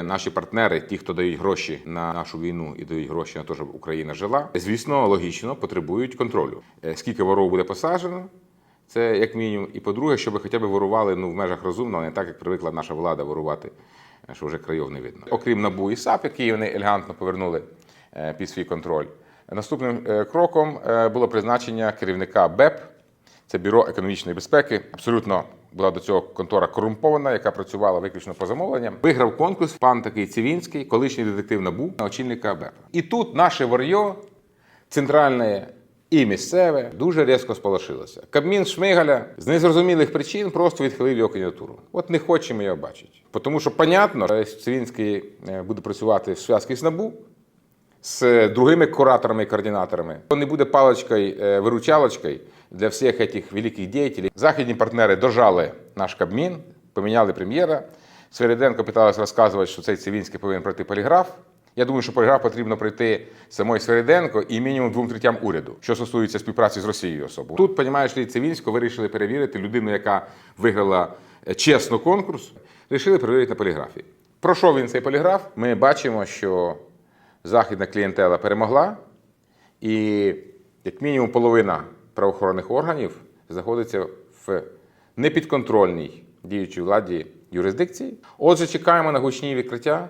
Наші партнери, ті, хто дають гроші на нашу війну і дають гроші на те, щоб Україна жила, звісно, логічно потребують контролю. Е, Скільки воров буде посаджено, це як мінімум. І по-друге, щоб хоча б ворували ну, в межах розумного, не так, як привикла наша влада ворувати, е, що вже країв не видно. Окрім НАБУ і САП, які вони елегантно повернули е, під свій контроль. Наступним кроком було призначення керівника БЕП, це бюро економічної безпеки. Абсолютно була до цього контора корумпована, яка працювала виключно по замовленням. Виграв конкурс пан такий Цивінський, колишній детектив НАБУ, на очільника БЕП. І тут наше вар'йо, центральне і місцеве, дуже різко сполошилося. Кабмін Шмигаля з незрозумілих причин просто відхилив його кандидатуру. От не хочемо його бачити. Тому що, понятно, що Цивінський е, буде працювати в зв'язку з НАБУ, з другими кураторами і координаторами. Он не буде паличкою, е, виручалочкою для всіх цих великих діятелів. Західні партнери дожали наш Кабмін, поміняли прем'єра. Свериденко питалась розказувати, що цей Цивінський повинен пройти поліграф. Я думаю, що поліграф потрібно пройти самої Свериденко і мінімум двом третям уряду, що стосується співпраці з Росією особо. Тут, понімаєш, ли, Цивінського вирішили перевірити людину, яка виграла е, чесно конкурс, вирішили перевірити на поліграфі. Пройшов він цей поліграф. Ми бачимо, що західна клієнтела перемогла, і як мінімум половина правоохоронних органів знаходиться в непідконтрольній діючій владі юрисдикції. Отже, чекаємо на гучні відкриття